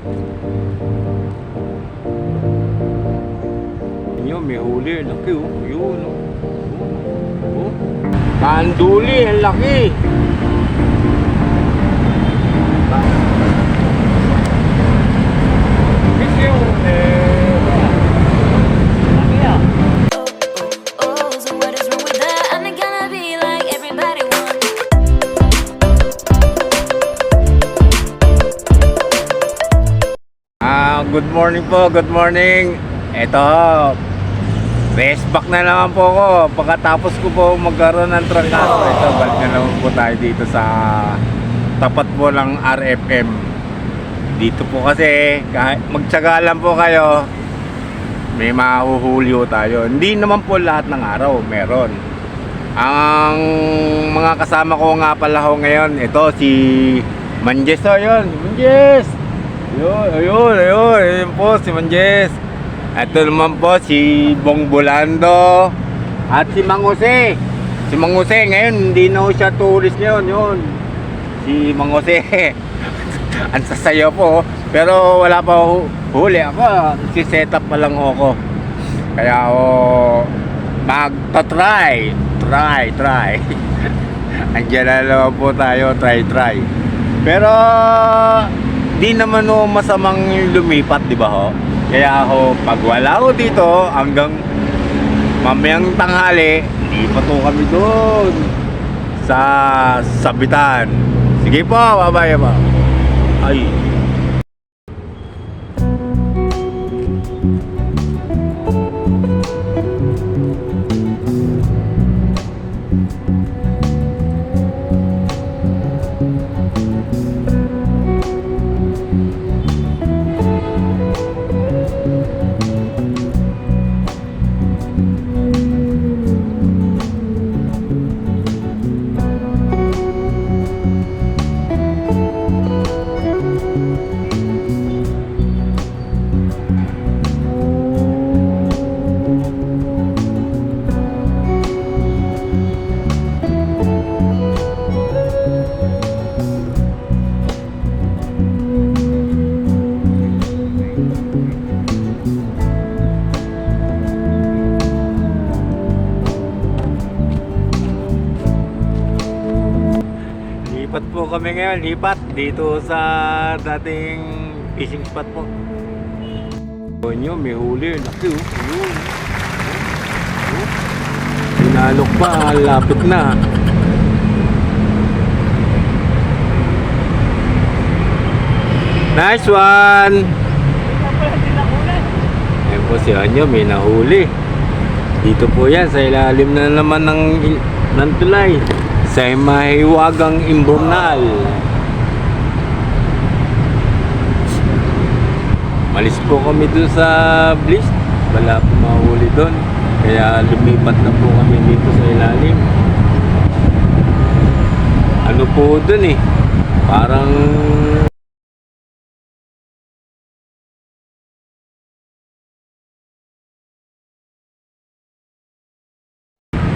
Yun, may huli. Laki oh. Yun oh. Oh. Kanduli, ang laki. Good morning po, good morning. Ito, rest back na naman po ako. Pagkatapos ko po magkaroon ng trangkaso, ito, balik na naman po tayo dito sa tapat po ng RFM. Dito po kasi, kahit magtsaga lang po kayo, may mahuhuli ho tayo. Hindi naman po lahat ng araw, meron. Ang mga kasama ko nga pala ho ngayon, ito si Manjes o yun, Manjes! Ayun, ayun, ayun, ayun po si Manjes. Ito naman po si Bong Bolando at si Mang Jose. Si Mang Jose ngayon hindi na siya tourist ngayon, yun. Si Mang Jose. Ang sasayo po, pero wala pa hu- huli ako. Si setup pa lang ako. Kaya ako magta-try. Try, try. Andiyan na naman po tayo, try, try. Pero di naman ho masamang lumipat, di ba ho? Kaya ako, pag wala ko dito, hanggang mamayang tanghali, lipat ho kami doon sa Sabitan. Sige po, babay po. Ay. Kami ngayon, lipat dito sa dating fishing spot po. Nyo, may huli, laki oh. Yun. Oh. Pinalok pa, lapit na. Nice one! Ayan po si Anyo, may nahuli. Dito po yan, sa ilalim na naman ng, ng tulay. Sa mahiwagang imburnal. Malis po kami dun sa Bliss. Wala po mahuli dun. Kaya lumipat na po kami dito sa ilalim. Ano po dun eh. Parang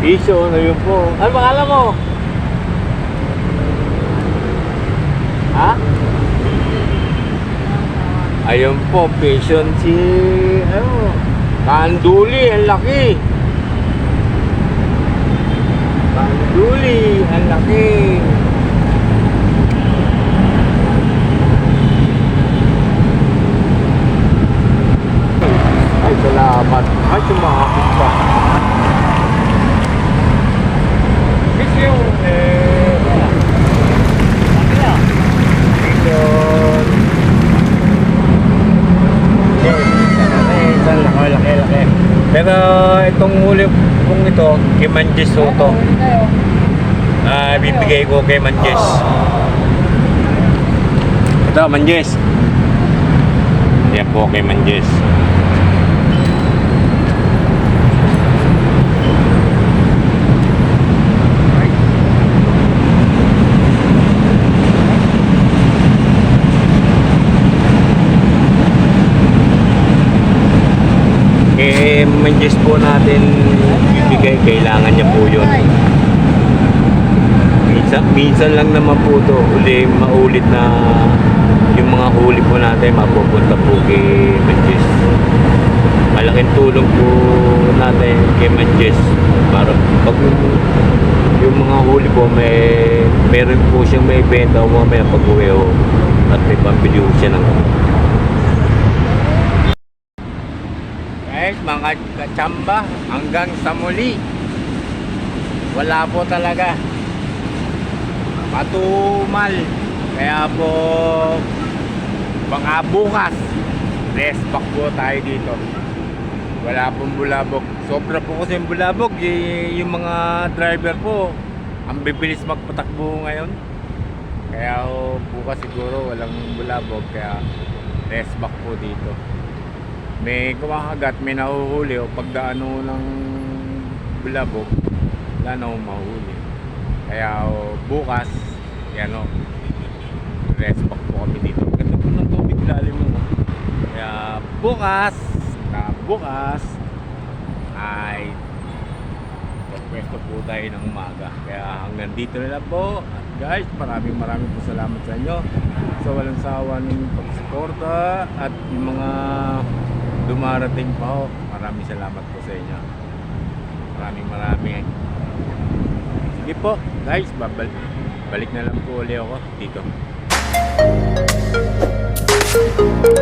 Piso, ano yun po? Ano pangalan mo? Ha? Ayun po, patient si... Ano? Kanduli, ang laki. Kanduli, ang laki. Ay, salamat. Ay, sumakit pa. Kasi yung... Eh, Yun. Isang laki, laki, laki. Pero itong huli kong ito, kay Manjes Soto. Ah, bibigay ko kay Manjes. Ito, Manjes. Yan po kay Manjes. Manjes po natin bibigay, kailangan niya po yun. Minsan, minsan lang naman po to uli maulit na yung mga huli po natin mapupunta po kay Manches. Malaking tulong po natin kay Manches para pag yung, mga huli po may meron po siyang may benta o mamaya pag uwi at may pambili siya ng Guys, mga kachamba, hanggang sa muli. Wala po talaga. Matumal. Kaya po, baka bukas, rest back po tayo dito. Wala pong bulabog. Sobra po kasi yung bulabog. Y- yung mga driver po, ang bibilis magpatakbo ngayon. Kaya oh, bukas siguro walang bulabog. Kaya rest back po dito may kumakagat, may nahuhuli o pagdaan ho ng bulabog, wala na ho mahuli. Kaya o, bukas, yan o, rest back po kami dito. Ganda po ng tubig lalim mo. Kaya bukas, na bukas, ay pwesto po tayo ng umaga. Kaya hanggang dito na lang po. At guys, maraming maraming po salamat sa inyo sa walang sawa ng pagsuporta at yung mga dumarating pa ho. Maraming salamat po sa inyo. Maraming maraming. Sige po, guys, babal balik na lang po ulit ako dito. Thank you.